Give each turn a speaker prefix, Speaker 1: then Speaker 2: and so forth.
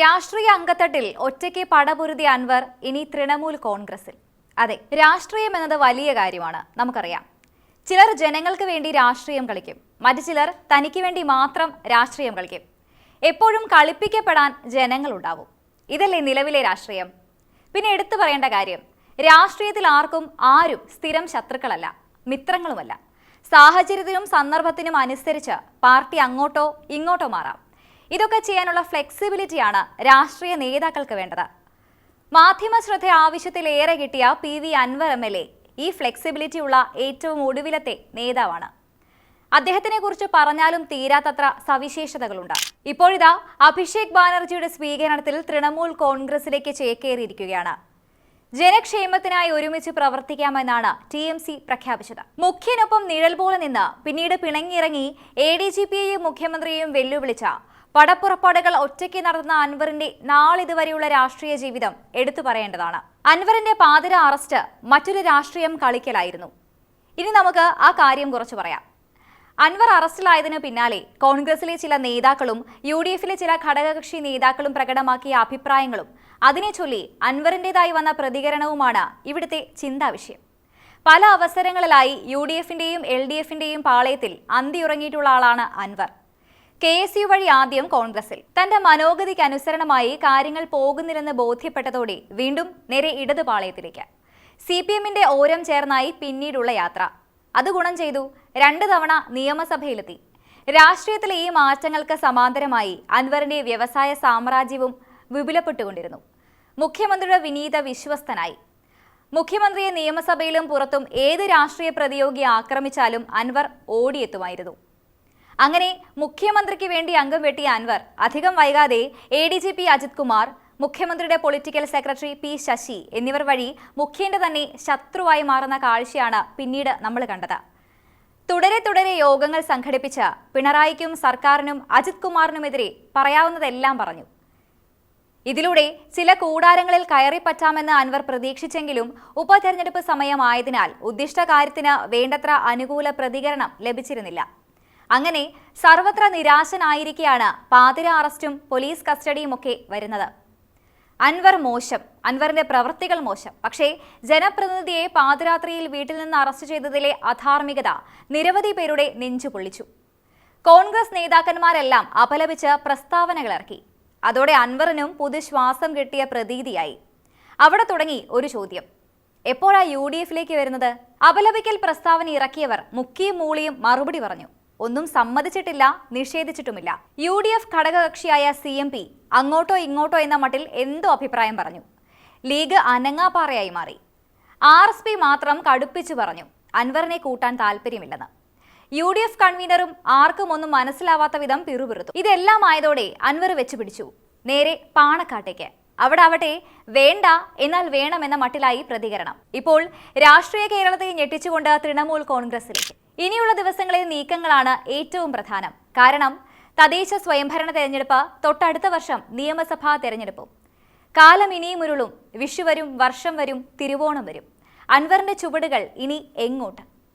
Speaker 1: രാഷ്ട്രീയ അംഗത്തട്ടിൽ ഒറ്റയ്ക്ക് പടപൊരുതിയ അൻവർ ഇനി തൃണമൂൽ കോൺഗ്രസിൽ. അതെ രാഷ്ട്രീയം എന്നത് വലിയ കാര്യമാണ്. നമുക്കറിയാം. ചിലർ ജനങ്ങൾക്ക് വേണ്ടി രാഷ്ട്രീയം കളിക്കും. മറ്റു ചിലർ തനിക്ക് വേണ്ടി മാത്രം രാഷ്ട്രീയം കളിക്കും. എപ്പോഴും കളിപ്പിക്കപ്പെടാൻ ജനങ്ങളുണ്ടാവും ഇതല്ലേ നിലവിലെ രാഷ്ട്രീയം? പിന്നെ എടുത്തു പറയേണ്ട കാര്യം. രാഷ്ട്രീയത്തിൽ ആർക്കും ആരും സ്ഥിരം ശത്രുക്കളല്ല മിത്രങ്ങളുമല്ല. സാഹചര്യത്തിനും സന്ദർഭത്തിനും അനുസരിച്ച് പാർട്ടി അങ്ങോട്ടോ ഇങ്ങോട്ടോ മാറാം. ഇതൊക്കെ ചെയ്യാനുള്ള ഫ്ലെക്സിബിലിറ്റിയാണ് രാഷ്ട്രീയ നേതാക്കൾക്ക് വേണ്ടത്. മാധ്യമ ശ്രദ്ധ ആവശ്യത്തിലേറെ കിട്ടിയ P V Anvar M L A ഈ ഫ്ലെക്സിബിലിറ്റി ഉള്ള ഏറ്റവും ഒടുവിലത്തെ നേതാവാണ്. അദ്ദേഹത്തിനെ കുറിച്ച് പറഞ്ഞാലും തീരാത്തത്ര സവിശേഷതകളുണ്ട്. ഇപ്പോഴിതാ അഭിഷേക് ബാനർജിയുടെ സ്വീകരണത്തിൽ തൃണമൂൽ കോൺഗ്രസിലേക്ക് ചേക്കേറിയിരിക്കുകയാണ്. ജനക്ഷേമത്തിനായി ഒരുമിച്ച് പ്രവർത്തിക്കാമെന്നാണ് ടി എം സി പ്രഖ്യാപിച്ചത്. മുഖ്യനൊപ്പം നിഴൽ പോലെ നിന്ന് പിന്നീട് പിണങ്ങിയിറങ്ങി എ ഡി ജി പിയെയും മുഖ്യമന്ത്രിയെയും വെല്ലുവിളിച്ച പടപ്പുറപ്പാടുകൾ ഒറ്റയ്ക്ക് നടന്ന അൻവറിന്റെ നാളിതുവരെയുള്ള രാഷ്ട്രീയ ജീവിതം എടുത്തു പറയേണ്ടതാണ്. അൻവറിന്റെ പാതിര അറസ്റ്റ് മറ്റൊരു രാഷ്ട്രീയം കളിക്കലായിരുന്നു. ഇനി നമുക്ക് ആ കാര്യം കുറച്ച് പറയാം. അൻവർ അറസ്റ്റിലായതിനു പിന്നാലെ കോൺഗ്രസിലെ ചില നേതാക്കളും യു ഡി എഫിലെ ചില ഘടകകക്ഷി നേതാക്കളും പ്രകടമാക്കിയ അഭിപ്രായങ്ങളും അതിനെ ചൊല്ലി അൻവറിന്റെതായി വന്ന പ്രതികരണവുമാണ് ഇവിടുത്തെ ചിന്താവിഷയം പല അവസരങ്ങളിലായി യു ഡി എഫിന്റെയും എൽ ഡി എഫിന്റെയും പാളയത്തിൽ അന്തിയുറങ്ങിയിട്ടുള്ള ആളാണ് അൻവർ. കെ എസ് യു വഴി ആദ്യം കോൺഗ്രസിൽ. തന്റെ മനോഗതിക്ക് അനുസരണമായി കാര്യങ്ങൾ പോകുന്നില്ലെന്ന് ബോധ്യപ്പെട്ടതോടെ വീണ്ടും നേരെ ഇടതുപാളയത്തിലേക്ക്. സി പി എമ്മിന്റെ ഓരം ചേർന്നായി പിന്നീടുള്ള യാത്ര. അത് ഗുണം ചെയ്തു. രണ്ട് തവണ നിയമസഭയിലെത്തി. രാഷ്ട്രീയത്തിലെ ഈ മാറ്റങ്ങൾക്ക് സമാന്തരമായി അൻവറിന്റെ വ്യവസായ സാമ്രാജ്യവും വിപുലപ്പെട്ടുകൊണ്ടിരുന്നു. മുഖ്യമന്ത്രിയുടെ വിനീത വിശ്വസ്തനായി. മുഖ്യമന്ത്രിയെ നിയമസഭയിലും പുറത്തും ഏത് രാഷ്ട്രീയ പ്രതിയോഗി ആക്രമിച്ചാലും അൻവർ ഓടിയെത്തുമായിരുന്നു. അങ്ങനെ മുഖ്യമന്ത്രിക്ക് വേണ്ടി അംഗം വെട്ടിയ അൻവർ അധികം വൈകാതെ A D G P Ajit Kumar മുഖ്യമന്ത്രിയുടെ പൊളിറ്റിക്കൽ സെക്രട്ടറി പി ശശി എന്നിവർ വഴി മുഖ്യന്റെ തന്നെ ശത്രുവായി മാറുന്ന കാഴ്ചയാണ് പിന്നീട് നമ്മൾ കണ്ടത്. തുടരെ തുടരെ യോഗങ്ങൾ സംഘടിപ്പിച്ച പിണറായിക്കും സർക്കാരിനും അജിത് കുമാറിനുമെതിരെ പറയാവുന്നതെല്ലാം പറഞ്ഞു. ഇതിലൂടെ ചില കൂടാരങ്ങളിൽ കയറിപ്പറ്റാമെന്ന് അൻവർ പ്രതീക്ഷിച്ചെങ്കിലും ഉപതെരഞ്ഞെടുപ്പ് സമയമായതിനാൽ ഉദ്ദിഷ്ട കാര്യത്തിന് വേണ്ടത്ര അനുകൂല പ്രതികരണം ലഭിച്ചിരുന്നില്ല. അങ്ങനെ സർവത്ര നിരാശനായിരിക്കെയാണ് പാതിര അറസ്റ്റും പോലീസ് കസ്റ്റഡിയുമൊക്കെ വരുന്നത്. അൻവർ മോശം. അൻവറിന്റെ പ്രവൃത്തികൾ മോശം. പക്ഷേ ജനപ്രതിനിധിയെ പാതിരാത്രിയിൽ വീട്ടിൽ നിന്ന് അറസ്റ്റ് ചെയ്തതിലെ അധാർമികത നിരവധി പേരുടെ നെഞ്ചു പൊള്ളിച്ചു. കോൺഗ്രസ് നേതാക്കന്മാരെല്ലാം അപലപിച്ച് പ്രസ്താവനകൾ ഇറക്കി. അതോടെ അൻവറിനും പുതുശ്വാസം കിട്ടിയ പ്രതീതിയായി. അവിടെ തുടങ്ങി ഒരു ചോദ്യം. എപ്പോഴാ യു ഡി എഫിലേക്ക് വരുന്നത്? അപലപിക്കൽ പ്രസ്താവന ഇറക്കിയവർ മുക്കിയും മൂളിയും മറുപടി പറഞ്ഞു. ഒന്നും സമ്മതിച്ചിട്ടില്ല നിഷേധിച്ചിട്ടുമില്ല. യു ഡി എഫ് ഘടകകക്ഷിയായ സി എം പി അങ്ങോട്ടോ ഇങ്ങോട്ടോ എന്ന മട്ടിൽ എന്തോ അഭിപ്രായം പറഞ്ഞു. ലീഗ് അനങ്ങാപ്പാറയായി മാറി. ആർ എസ് പി മാത്രം കടുപ്പിച്ചു പറഞ്ഞു. അൻവറിനെ കൂട്ടാൻ താല്പര്യമില്ലെന്ന്. യു ഡി എഫ് കൺവീനറും ആർക്കും ഒന്നും മനസ്സിലാവാത്ത വിധം പിറുപിറുത്തു. ഇതെല്ലാം ആയതോടെ അൻവർ വെച്ചുപിടിച്ചു നേരെ പാണക്കാട്ടേക്ക്. അവിടെ ആവട്ടെ വേണ്ട എന്നാൽ വേണമെന്ന മട്ടിലായി പ്രതികരണം. ഇപ്പോൾ രാഷ്ട്രീയ കേരളത്തെ ഞെട്ടിച്ചുകൊണ്ട് തൃണമൂൽ കോൺഗ്രസിലേക്ക്. ഇനിയുള്ള ദിവസങ്ങളിലെ നീക്കങ്ങളാണ് ഏറ്റവും പ്രധാനം. കാരണം തദ്ദേശ സ്വയംഭരണ തെരഞ്ഞെടുപ്പ് തൊട്ടടുത്ത വർഷം നിയമസഭാ തെരഞ്ഞെടുപ്പും. കാലം ഇനിയും ഉരുളും. വിഷു വരും വർഷം വരും തിരുവോണം വരും. അൻവറിന്റെ ചുവടുകൾ ഇനി എങ്ങോട്ട്?